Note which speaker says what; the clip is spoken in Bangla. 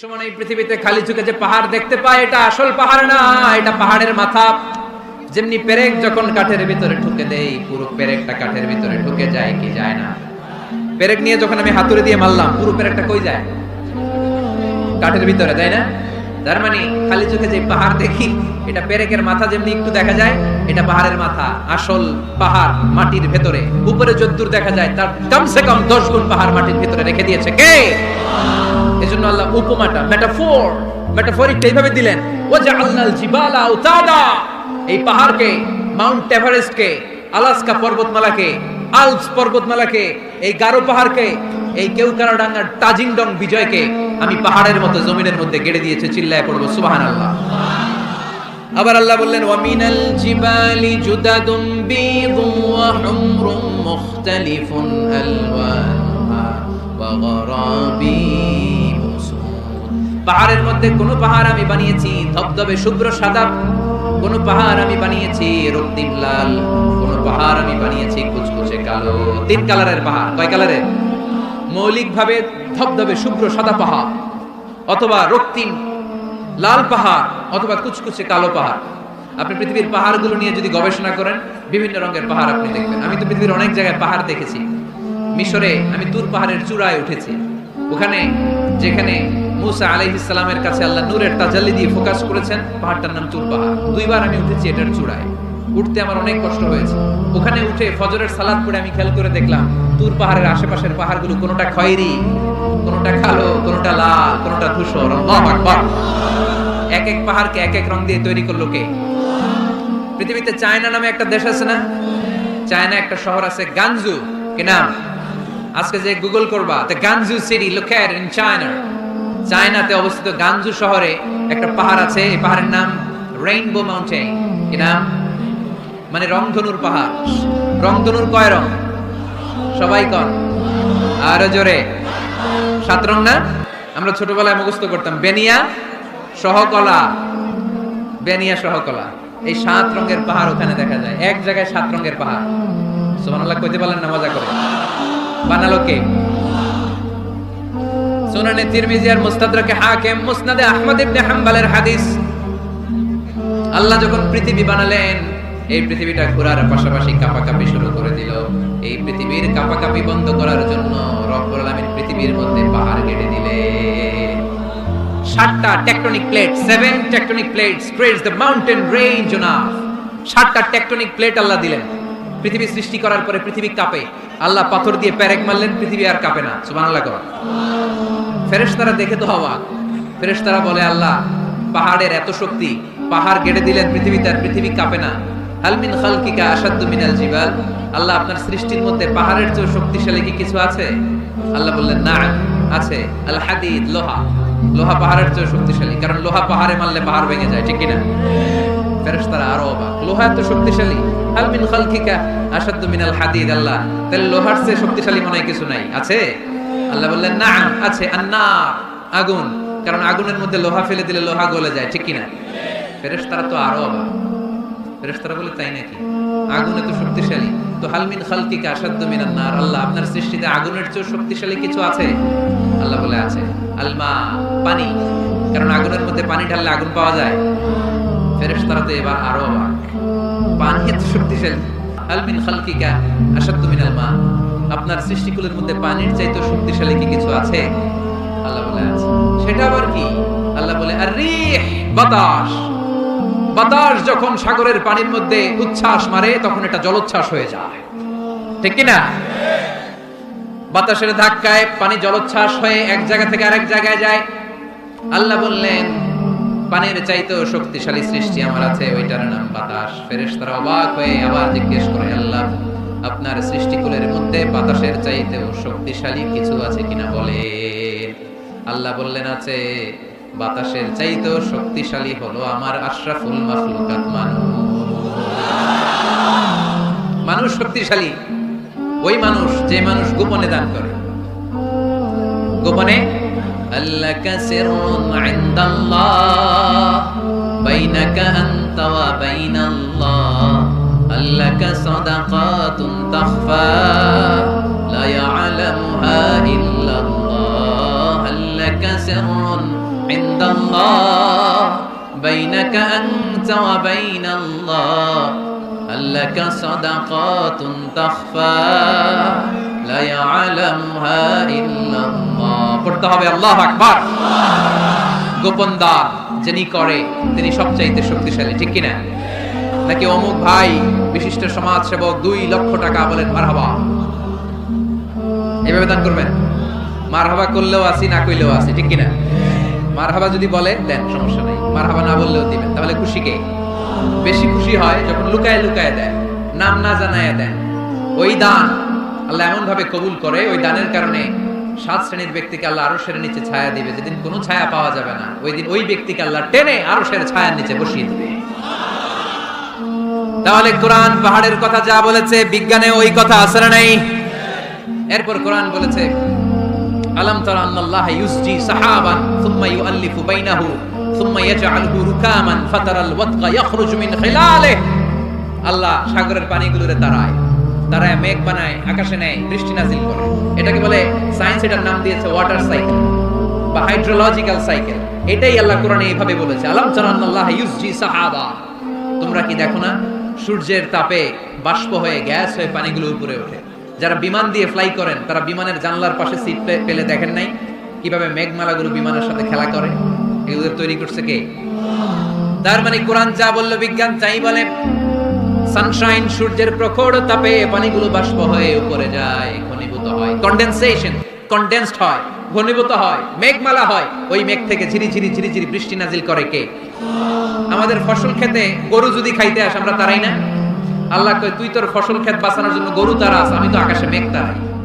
Speaker 1: সমান এই পৃথিবীতে খালি চোখে যে পাহাড় দেখতে পায়, এটা আসল পাহাড় না, এটা পাহাড়ের মাথা। যেমনি পেরেক যখন কাঠের ভিতরে ঢুকে দেই, পুরো পেরেকটা কাঠের ভিতরে ঢুকে যায় কি যায় না। পেরেক নিয়ে যখন আমি হাতুড়ে দিয়ে মারলাম, পুরো পেরেকটা কই যায়? কাঠের ভিতরে, তাই না? তার মানে খালি চোখে যে পাহাড় দেখি, এটা পেরেকের মাথা যেমনি একটু দেখা যায় এটা পাহাড়ের মাথা, আসল পাহাড় মাটির ভেতরে। উপরে যদ্দূর দেখা যায়, তার কমসে কম দশ গুণ পাহাড় মাটির ভেতরে রেখে দিয়েছে। কে? এজন্য আল্লাহ উপমাটা মেটাফোর মেটাফোরিকটা এইভাবে দিলেন ও যে আল্লাহ জিবালা উতাদা এই পাহাড়কে, মাউন্ট এভারেস্টকে, আলাস্কা পর্বতমালাকে, আলপস পর্বতমালাকে, এই গারো পাহাড়কে, এই কেউকারাডাঙ্গার তাজিংডং বিজয়কে আমি পাহাড়ের মতো জমিনের মধ্যে গেড়ে দিয়েছে, চিল্লায় পড়ব সুবাহান আল্লাহ আবার আল্লাহ বললেন ওয়ামিনাল জিবালি জুদাদুম বীদুম ওয়া হুমরুম মুখতালিফুন আলওয়ানুহা ওয়া পাহাড়ের মধ্যে কোন পাহাড় আমি বানিয়েছি, ধবধবে শুভ্র সাদা। কোন পাহাড় আমি বানিয়েছি, রক্তিম লাল। কোন পাহাড় আমি বানিয়েছি, কুচকুচে কালো। তিন কালারের পাহাড়। কয় কালারের? মৌলিকভাবে ধবধবে শুভ্র সাদা পাহাড় অথবা রক্তিম লাল পাহাড় অথবা কুচকুচে কালো পাহাড়। আপনি পৃথিবীর পাহাড়গুলো নিয়ে যদি গবেষণা করেন, বিভিন্ন রঙের পাহাড় আপনি দেখবেন। আমি তো পৃথিবীর অনেক জায়গায় পাহাড় দেখেছি। মিশরে আমি তুর পাহাড়ের চূড়ায় উঠেছি। ওখানে যেখানে মুসা আলাইহিস সালামের কাছে আল্লাহ নূরের তাজাল্লি দিয়ে ফোকাস করেছেন, পাহাড়টার নাম তুর পাহাড়। দুইবার আমি উঠেছি এটার চূড়ায়। উঠতে আমার অনেক কষ্ট হয়েছে। ওখানে উঠে ফজরের সালাদ পড়ে আমি খেয়াল করে দেখলাম, তুর পাহাড়ের আশেপাশের পাহাড়গুলো কোনোটা খয়েরি, কোনোটা কালো, কোনোটা কোনোটা ধূসর, আল্লাহু আকবার। এক এক পাহাড়কে এক এক রং দিয়ে তৈরি করল কে? পৃথিবীতে চায়না নামে একটা দেশ আছে না? চায়না একটা শহর আছে গানজু। কি নাম? আজকে যে গুগল করবা the Guangzhou city locate in China চায়নাতে অবস্থিত গানজু শহরে একটা পাহাড় আছে, এই পাহাড়ের নাম রেইনবো মাউন্টেন কি নাম? মানে রংধনুর পাহাড়। রংধনুর কয় রং? সবাই কন। আরও জোরে। সাত রং না? আমরা ছোটবেলায় মুখস্থ করতাম, বেনিয়া সহকলা। বেনিয়া সহকলা। এই সাত রঙের পাহাড় ওখানে দেখা যায়। এক জায়গায় সাত রঙের পাহাড়। সুবহানাল্লাহ, কইতে পারলেন না মজা করে? বানালো কে? মুসনাদে আহমদ ইবনে হাম্বলের হাদিস। আল্লাহ যখন পৃথিবী বানালেন, এই পৃথিবীটা ঘোরার পাশাপাশি কাপাকাপি শুরু করে দিল। এই পৃথিবীর কাপাকাপি বন্ধ করার জন্য রব্বুল আলামিন পৃথিবীর মধ্যে পাহাড় কেটে দিলেন। সাতটা tectonic plate seven tectonic plates creates the mountain range on earth সাতটা টেকটনিক প্লেট আল্লাহ দিলেন। পৃথিবী সৃষ্টি করার পরে পৃথিবী কাঁপে। আল্লাহ পাথর দিয়ে প্যারেক মারলেন, পৃথিবী আর কাঁপে না। সুবহানাল্লাহ কর। ফেরেশতারা দেখে তো অবাক। ফেরেশতারা বলে, আল্লাহ, পাহাড়ের এত শক্তি, পাহাড় গেড়ে দিলেন পৃথিবীতে আর পৃথিবী কাঁপে না। হালমিন খালকিকা আসাদ্দু মিনাল জিবাল? আল্লাহ আপনার সৃষ্টির মধ্যে পাহাড়ের চেয়ে শক্তিশালী কি কিছু আছে? আল্লাহ বললেন না আছে, আল হাদিদ, লোহা। লোহা পাহাড়ের চেয়ে শক্তিশালী, কারণ লোহা পাহাড়ে মারলে পাহাড় ভেঙে যায়, ঠিক কিনা? আরও অবাক। লোহা এত শক্তিশালী? হালমিন খালকিকা আসাদ্দু মিনাল হাদিদ, আল্লাহ। তাহলে লোহার চেয়ে শক্তিশালী মনে কিছু নাই। আছে? আল্লাহ বললেন না আছে আন্না আগুন। কারণ আগুনের মধ্যে লোহা ফেলে দিলে লোহা গলে যায়, ঠিক কিনা? ফেরেশতারা তো আরও অবাক। ফেরেশতারা বলে, তাই নাকি? আগুন এত শক্তিশালী? তো হালমিন খালকিকা আসাদ্দু মিনান নার। আল্লাহ আপনার সৃষ্টিতে আগুনের চেয়ে শক্তিশালী কিছু আছে? আল্লাহ বলে আছে, আলমা, পানি। কারণ আগুনের মধ্যে পানি ঢাললে আগুন পাওয়া যায়। ফেরেশতারা তো এবার আরও অবাক। পানি এত শক্তিশালী। আলমিন খালকিকা আসাদ্দু মিনাল মা। আপনার সৃষ্টিকুলের মধ্যে পানির চাইতে শক্তিশালী কি কিছু আছে? আল্লাহ বলে আছে। সেটা আবার কি? আল্লাহ বলে, আর বাতাস। বাতাস যখন সাগরের পানির মধ্যে উচ্ছ্বাস মারে, তখন এটা জলোচ্ছ্বাস হয়ে যায়। ঠিক কি না বাতাসের ধাক্কায় পানি জলোচ্ছ্বাস হয়ে এক জায়গা থেকে আরেক জায়গায় যায়। আল্লাহ বললেন, পানির চাইতেও শক্তিশালী সৃষ্টি আমার আছে, ওইটার নাম বাতাস। ফেরেশতারা অবাক হয়ে আবার জিজ্ঞেস করে, আল্লাহ, আপনার সৃষ্টিকুলের মধ্যে বাতাসের চাইতেও শক্তিশালী কিছু আছে কিনা বলে আল্লাহ বললেন, আছে। বাতাসের চাইতেও শক্তিশালী হলো আমার আশরাফুল মাখলুকাত মানুষ। শক্তিশালী। ওই মানুষ যে মানুষ গোপনে দান করে। গোপনে? আল্লাকা সিররুন ইনদাল্লাহ। বাইনাকা আনতা ওয়া বাইনাল্লাহ। আল্লাকা সাদাকাতুন তাখফা। লা ইয়ালামুহা ইল্লাল্লাহ। আল্লাকা সিররুন عند الله بينك أنت وبين الله هل لك صدقات تخفى لا يعلمها إلا الله পড়তে হবে আল্লাহ আকবার গোপন দান যিনি করে তিনি সবচাইতে শক্তিশালী ঠিক কিনা নাকি অমুক ভাই বিশিষ্ট সমাজ সেবক দুই লক্ষ টাকা বলেন মারহাবা এভাবে দান করবেন মারহাবা করলেও আসি না কইলেও আসি ঠিক কিনা মারহাবা যদি বলে, দেন, সমস্যা নেই। মারহাবা না বললেও দিবেন। তাহলে খুশি কে? বেশি খুশি হয় যখন লুকায় লুকায় দেয়, নাম না জানায় দেন ওই দান আল্লাহ এমন ভাবে কবুল করে, ওই দানের কারণে সাত শ্রেণির ব্যক্তিকে আল্লাহ আরও সেরে নিচে ছায়া দিবে। যেদিন কোনো ছায়া পাওয়া যাবে না, ওই দিন ওই ব্যক্তিকে আল্লাহ টেনে আরও সেরে ছায়ার নিচে বসিয়ে দিবে। তাহলে কোরআন পাহাড়ের কথা যা বলেছে, বিজ্ঞানে ওই কথা আসলে নাই? এরপর কোরআন বলেছে আলম তারা আন্নাল্লাহ ইউসজি সাহাবান সুম্মা ইউআল্লিফু বাইনাহু, সুম্মা ইয়াজআলহু রুকামান ফাতারাল ওয়াতকা ইয়াখরুজু মিন খিলালিহি আল্লাহ সাগরের পানিগুলোরে তারায় তারায় মেঘ বানায়, আকাশে নেয়, বৃষ্টি নাজিল করে। এটাকে বলে সায়েন্স এটার নাম দিয়েছে ওয়াটার সাইকেল বা হাইড্রোলজিক্যাল সাইকেল। এটাই আল্লাহ কোরআনে এইভাবে বলেছে, আলম তারা আন্নাল্লাহ ইউসজি সাহাবা। তোমরা কি দেখো না, সূর্যের তাপে বাষ্প হয়ে গ্যাস হয়ে পানিগুলো উপরে ওঠে। যারা বিমান দিয়ে ফ্লাই করেন, তারা বিমানের জানলার পাশে সিট পেলে দেখেন নাই কীভাবে মেঘমালাগুলো বিমানের সাথে খেলা করে। এগুলো তৈরি করছে কে? তার মানে কোরআন যা বলল, বিজ্ঞান তাই বলে। সানশাইন সূর্যের প্রখর তাপে পানিগুলো বাষ্প হয়ে উপরে যায়, ঘনীভূত হয়। কন্ডেনসেশন, কন্ডেন্সড হয়, ঘনীভূত হয়, মেঘমালা হয়। ওই মেঘ থেকে ঝিরি ঝিরি ঝিরি ঝিরি বৃষ্টি নাজিল করে কে? আমাদের ফসল খেতে গরু যদি খাইতে আসে, আমরা তারাই না? আল্লাহ কয়, তুই তোর ফসল ক্ষেত বাঁচানোর জন্য গরু তারা আছে, আমি তো আকাশে মেঘ তারাই।